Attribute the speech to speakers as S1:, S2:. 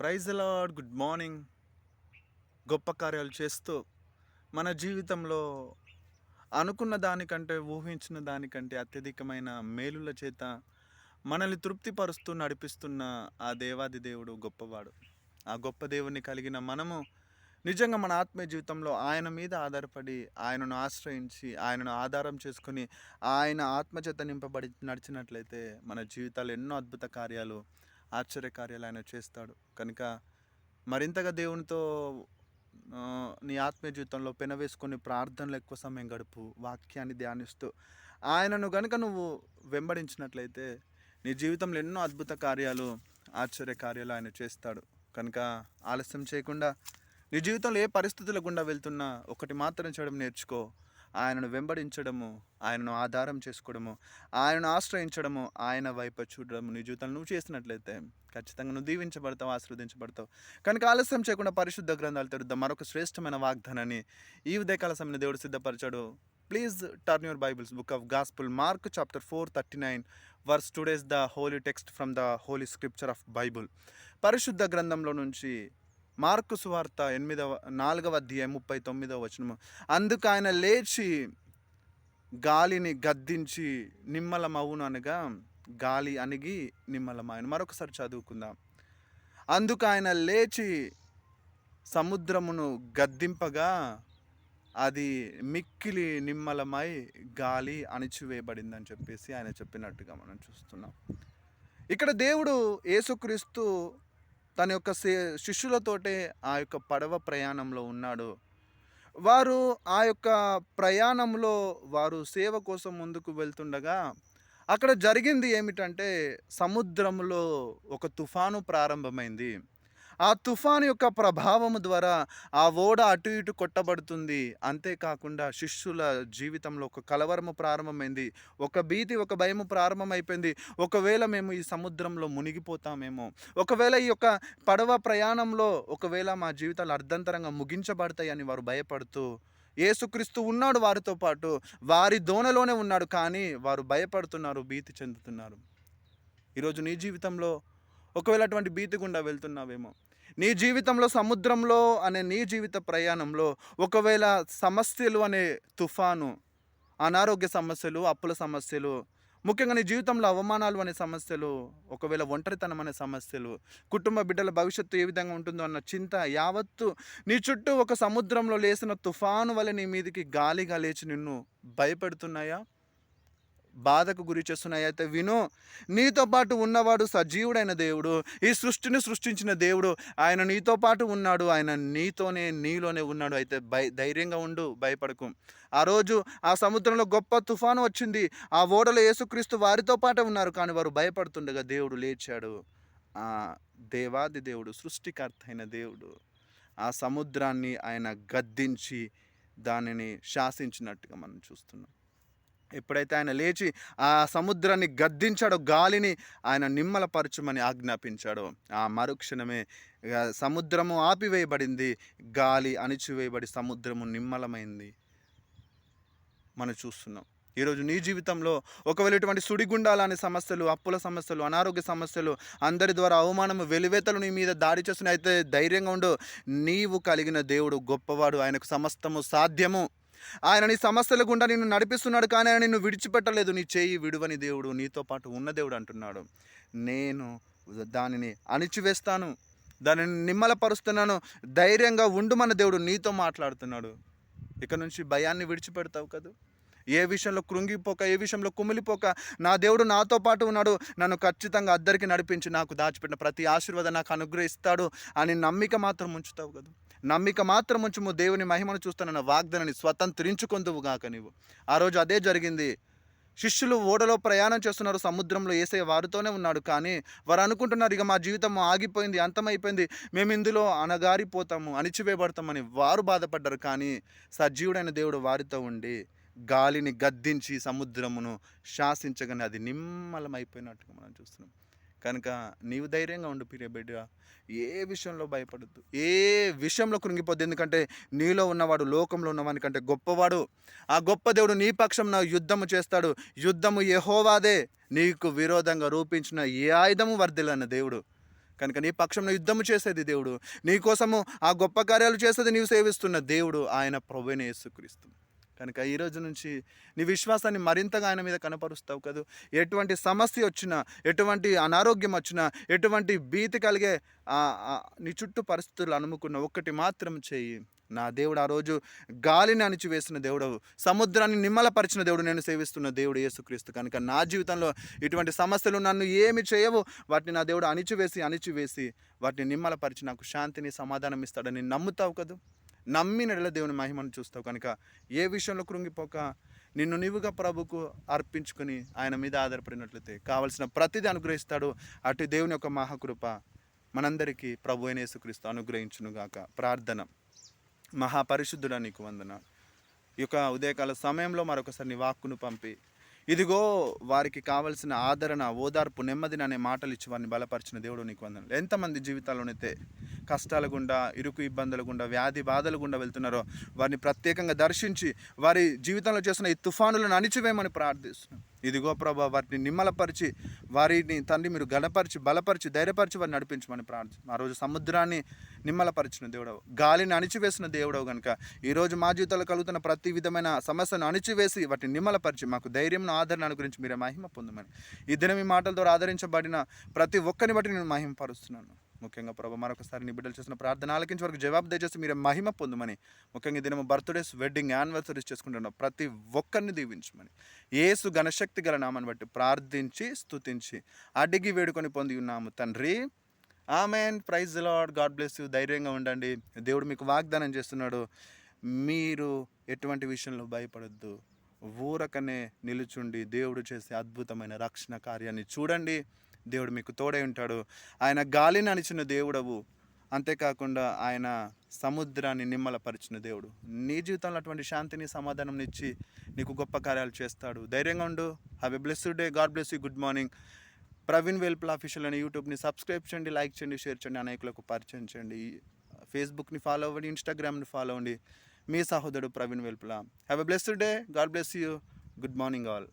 S1: Praise lord good morning. గొప్ప కార్యాలు చేస్తూ మన జీవితంలో అనుకున్న దానికంటే ఊహించిన దానికంటే అత్యధికమైన మేలుల చేత మనల్ని తృప్తిపరుస్తూ నడిపిస్తున్న ఆ దేవాది దేవుడు గొప్పవాడు. ఆ గొప్ప దేవుని కలిగిన మనము నిజంగా మన ఆత్మీయ జీవితంలో ఆయన మీద ఆధారపడి ఆయనను ఆశ్రయించి ఆయనను ఆధారం చేసుకుని ఆయన ఆత్మచేత నింపబడి నడిచినట్లయితే మన జీవితాలు ఎన్నో అద్భుత కార్యాలు ఆశ్చర్య కార్యాలు ఆయన చేస్తాడు. కనుక మరింతగా దేవునితో నీ ఆత్మీయ జీవితంలో పెనవేసుకొని ప్రార్థనలు ఎక్కువ సమయం గడుపు వాక్యాన్ని ధ్యానిస్తూ ఆయనను గనుక నువ్వు వెంబడించినట్లయితే నీ జీవితంలో ఎన్నో అద్భుత కార్యాలు ఆశ్చర్య కార్యాలు ఆయన చేస్తాడు. కనుక ఆలస్యం చేయకుండా నీ జీవితంలో ఏ పరిస్థితుల గుండా వెళ్తున్నా ఒకటి మాత్రం చేయడం నేర్చుకో. ఆయనను వెంబడించడము ఆయనను ఆధారం చేసుకోవడము ఆయనను ఆశ్రయించడము ఆయన వైపు చూడడము నీ జీవితంలో నువ్వు చేసినట్లయితే ఖచ్చితంగా నువ్వు దీవించబడతావు ఆశీర్వదించబడతావు. కనుక ఆలస్యం చేయకుండా పరిశుద్ధ గ్రంథాలు తెరుద్దాం. మరొక శ్రేష్టమైన వాగ్దానాన్ని ఈ ఉదయకాల సమయంలో దేవుడు సిద్ధపరిచాడు. Please turn your bibles book of gospel Mark chapter four thirty nine verse today's the holy text from the holy scripture of bible. పరిశుద్ధ గ్రంథంలో నుంచి మార్కు సువార్త ఎనిమిదవ నాలుగవ అధ్యాయం ముప్పై తొమ్మిదవ వచనము. అందుకు ఆయన లేచి గాలిని గద్దించి నిమ్మలమవును అనగా గాలి అణిగి నిమ్మలమాయను. మరొకసారి చదువుకుందాం. అందుకు ఆయన లేచి సముద్రమును గద్దింపగా అది మిక్కిలి నిమ్మలమై గాలి అణిచివేయబడిందని చెప్పేసి ఆయన చెప్పినట్టుగా మనం చూస్తున్నాం. ఇక్కడ దేవుడు యేసుక్రీస్తు తన యొక్క శి- శిష్యులతోటే ఆ యొక్క పడవ ప్రయాణంలో ఉన్నాడు. వారు ఆ యొక్క ప్రయాణంలో వారు సేవ కోసం ముందుకు వెళ్తుండగా అక్కడ జరిగింది ఏమిటంటే సముద్రంలో ఒక తుఫాను ప్రారంభమైంది. ఆ తుఫాను యొక్క ప్రభావము ద్వారా ఆ ఓడ అటు ఇటు కొట్టబడుతుంది. అంతేకాకుండా శిష్యుల జీవితంలో ఒక కలవరము ప్రారంభమైంది. ఒక భీతి ఒక భయము ప్రారంభమైపోయింది. ఒకవేళ మేము ఈ సముద్రంలో మునిగిపోతామేమో ఒకవేళ ఈ యొక్క పడవ ప్రయాణంలో ఒకవేళ మా జీవితాలు అర్ధంతరంగా ముగించబడతాయని వారు భయపడుతూ ఏసుక్రీస్తు ఉన్నాడు వారితో పాటు వారి దోణలోనే ఉన్నాడు కానీ వారు భయపడుతున్నారు భీతి చెందుతున్నారు. ఈరోజు నీ జీవితంలో ఒకవేళ అటువంటి భీతి గుండా వెళ్తున్నావేమో నీ జీవితంలో సముద్రంలో అనే నీ జీవిత ప్రయాణంలో ఒకవేళ సమస్యలు అనే తుఫాను అనారోగ్య సమస్యలు అప్పుల సమస్యలు ముఖ్యంగా నీ జీవితంలో అవమానాలు అనే సమస్యలు ఒకవేళ ఒంటరితనం అనే సమస్యలు కుటుంబ బిడ్డల భవిష్యత్తు ఏ విధంగా ఉంటుందో అన్న చింత యావత్తు నీ చుట్టూ ఒక సముద్రంలో లేసిన తుఫాను వల్ల నీ మీదికి గాలిగా లేచి నిన్ను భయపెడుతున్నాయా? బాధకు గురి చేస్తున్నాయి. అయితే విను నీతో పాటు ఉన్నవాడు సజీవుడైన దేవుడు ఈ సృష్టిని సృష్టించిన దేవుడు ఆయన నీతో పాటు ఉన్నాడు ఆయన నీతోనే నీలోనే ఉన్నాడు. అయితే భయ ధైర్యంగా ఉండు భయపడకు. ఆ రోజు ఆ సముద్రంలో గొప్ప తుఫాను వచ్చింది. ఆ ఓడలో యేసుక్రీస్తు వారితో పాటు ఉన్నారు. కానీ వారు భయపడుతుండగా దేవుడు లేచాడు. ఆ దేవాది దేవుడు సృష్టికర్త అయిన దేవుడు ఆ సముద్రాన్ని ఆయన గద్దించి దానిని శాసించినట్టుగా మనం చూస్తున్నాం. ఎప్పుడైతే ఆయన లేచి ఆ సముద్రాన్ని గద్దించాడో గాలిని ఆయన నిమ్మలపరచమని ఆజ్ఞాపించాడో ఆ మరుక్షణమే సముద్రము ఆపివేయబడింది గాలి అణిచివేయబడి సముద్రము నిమ్మలమైంది. మనం చూస్తున్నాం. ఈరోజు నీ జీవితంలో ఒకవేళ ఇటువంటి సుడిగుండాలు అనే సమస్యలు అప్పుల సమస్యలు అనారోగ్య సమస్యలు అందరి ద్వారా అవమానము వెలివేతలు నీ మీద దాడి చేస్తున్నాయి అయితే ధైర్యంగా ఉండు. నీవు కలిగిన దేవుడు గొప్పవాడు ఆయనకు సమస్తము సాధ్యము. ఆయన నీ సమస్యల గుండా నిన్ను నడిపిస్తున్నాడు కానీ ఆయన నిన్ను విడిచిపెట్టలేదు. నీ చేయి విడువని దేవుడు నీతో పాటు ఉన్న దేవుడు అంటున్నాడు. నేను దానిని అణిచివేస్తాను దానిని నిమ్మలపరుస్తున్నాను ధైర్యంగా ఉండు మన దేవుడు నీతో మాట్లాడుతున్నాడు. ఇక నుంచి భయాన్ని విడిచిపెడతావు కదా? ఏ విషయంలో కృంగిపోక ఏ విషయంలో కుమిలిపోక నా దేవుడు నాతో పాటు ఉన్నాడు. నన్ను ఖచ్చితంగా అద్దరికి నడిపించి నాకు దాచిపెట్టిన ప్రతి ఆశీర్వాదం నాకు అనుగ్రహిస్తాడు అని నమ్మిక మాత్రం ఉంచుతావు కదా? నమ్మిక మాత్రం ఉంచుము దేవుని మహిమను చూస్తానన్న వాగ్దానాన్ని స్వతంత్రించుకుందువు గాక నీవు. ఆ రోజు అదే జరిగింది. శిష్యులు ఓడలో ప్రయాణం చేస్తున్నారు. సముద్రంలో ఏసే వారితోనే ఉన్నాడు. కానీ వారు అనుకుంటున్నారు ఇక మా జీవితం ఆగిపోయింది అంతమైపోయింది. మేము ఇందులో అనగారిపోతాము అణిచివేయబడతామని. వారు బాధపడ్డారు. కానీ సజీవుడైన దేవుడు వారితో ఉండి గాలిని గద్దించి సముద్రమును శాసించగానే అది నిమ్మలమైపోయినట్టుగా మనం చూస్తున్నాం. కనుక నీవు ధైర్యంగా ఉండు ప్రియ బిడ్డ. ఏ విషయంలో భయపడద్దు. ఏ విషయంలో కృంగిపోద్దు. ఎందుకంటే నీలో ఉన్నవాడు లోకంలో ఉన్నవాని కంటే గొప్పవాడు. ఆ గొప్ప దేవుడు నీ పక్షం నా యుద్ధము చేస్తాడు. యుద్ధము యహోవాదే. నీకు విరోధంగా రూపించిన ఏ ఆయుధము వర్ధిలన్న దేవుడు. కనుక నీ పక్షంలో యుద్ధము చేసేది దేవుడు. నీ కోసము ఆ గొప్ప కార్యాలు చేసేది నీవు సేవిస్తున్న దేవుడు ఆయన ప్రభుని యేసుక్రీస్తు. కనుక ఈ రోజు నుంచి నీ విశ్వాసాన్ని మరింతగా ఆయన మీద కనపరుస్తావు కదా. ఎటువంటి సమస్య వచ్చినా ఎటువంటి అనారోగ్యం వచ్చినా ఎటువంటి భీతి కలిగే నీ చుట్టూ పరిస్థితులు అనుముకున్న ఒక్కటి మాత్రం చేయి. నా దేవుడు ఆ రోజు గాలిని అణిచివేసిన దేవుడవు. సముద్రాన్ని నిమ్మలపరిచిన దేవుడు నేను సేవిస్తున్న దేవుడు యేసుక్రీస్తు. కనుక నా జీవితంలో ఇటువంటి సమస్యలు నన్ను ఏమి చేయవు. వాటిని నా దేవుడు అణిచివేసి అణిచివేసి వాటిని నిమ్మలపరిచి నాకు శాంతిని సమాధానం ఇస్తాడని నమ్ముతావు కదా. నమ్మిన దేవుని మహిమను చూస్తావు. కనుక ఏ విషయంలో కృంగిపోక నిన్ను నీవుగా ప్రభుకు అర్పించుకుని ఆయన మీద ఆధారపడినట్లయితే కావలసిన ప్రతిదీ అనుగ్రహిస్తాడు. అటు దేవుని యొక్క మహాకృప మనందరికీ ప్రభు అయిన యేసుక్రీస్తు అనుగ్రహించునుగాక. ప్రార్థన. మహాపరిశుద్ధుడా నీకు వందన ఈ యొక్క ఉదయకాల సమయంలో మరొకసారి నీ వాక్కును పంపి ఇదిగో వారికి కావలసిన ఆదరణ ఓదార్పు నెమ్మదిని అనే మాటలు ఇచ్చి వారిని బలపరిచిన దేవుడు నీకు వందనాలు. ఎంతమంది జీవితాల్లోనైతే కష్టాల గుండా ఇరుకు ఇబ్బందుల గుండా వ్యాధి బాధల గుండా వెళ్తున్నారో వారిని ప్రత్యేకంగా దర్శించి వారి జీవితంలో చేసిన ఈ తుఫానులను అణిచివేయమని ప్రార్థిస్తున్నాం. ఇదిగో ప్రభా వారిని నిమ్మలపరిచి వారిని తండ్రి మీరు గడపరిచి బలపరిచి ధైర్యపరిచి వారిని నడిపించమని ప్రార్థన ఆ రోజు సముద్రాన్ని నిమ్మలపరిచిన దేవుడవు గాలిని అణిచివేసిన దేవుడవు కనుక ఈరోజు మా జీవితంలో కలుగుతున్న ప్రతి విధమైన సమస్యను అణిచివేసి వాటిని నిమ్మలపరిచి మాకు ధైర్యం ఆదరణ గురించి మీరే మహిమ పొందమని. ఈ దినం ఈ మాటల ద్వారా ఆదరించబడిన ప్రతి ఒక్కరిని బట్టి నేను మహిమపరుస్తున్నాను. ముఖ్యంగా ప్రభు మరొకసారి నీ బిడ్డలు చేసిన ప్రార్థన ఆలకించి వరకు జవాబు దయచేసి మీరు మహిమ పొందమని ముఖ్యంగా ఈ బర్త్డేస్ వెడ్డింగ్ యానివర్సరీస్ చేసుకుంటున్న ప్రతి ఒక్కరిని దీవించమని ఏసు ఘనశక్తి గల నామని బట్టి ప్రార్థించి స్తుతించి అడిగి వేడుకొని పొంది ఉన్నాము తండ్రి. Amen praise lord God bless you ధైర్యంగా ఉండండి. దేవుడు మీకు వాగ్దానం చేస్తున్నాడు. మీరు ఎటువంటి విషయంలో భయపడద్దు. ఊరకనే నిలుచుండి దేవుడు చేసే అద్భుతమైన రక్షణ కార్యాన్ని చూడండి. దేవుడు మీకు తోడై ఉంటాడు. ఆయన గాలిని అణిచిన దేవుడవు. అంతేకాకుండా ఆయన సముద్రాన్ని నిమ్మలపరిచిన దేవుడు. నీ జీవితంలో అటువంటి శాంతిని సమాధానం ఇచ్చి నీకు గొప్ప కార్యాలు చేస్తాడు. ధైర్యంగా ఉండు. Have a blessed day God bless you good morning Praveen వెల్పుల్ official అనే యూట్యూబ్ని సబ్స్క్రైబ్ చేయండి లైక్ చేయండి షేర్ చేయండి అనేకులకు పరిచయం చేయండి. ఫేస్బుక్ని ఫాలో అవ్వండి ఇన్స్టాగ్రామ్ని ఫాలో అవ్వండి. మీ సహోదరుడు Praveen Velpula. Have a blessed day God bless you good morning all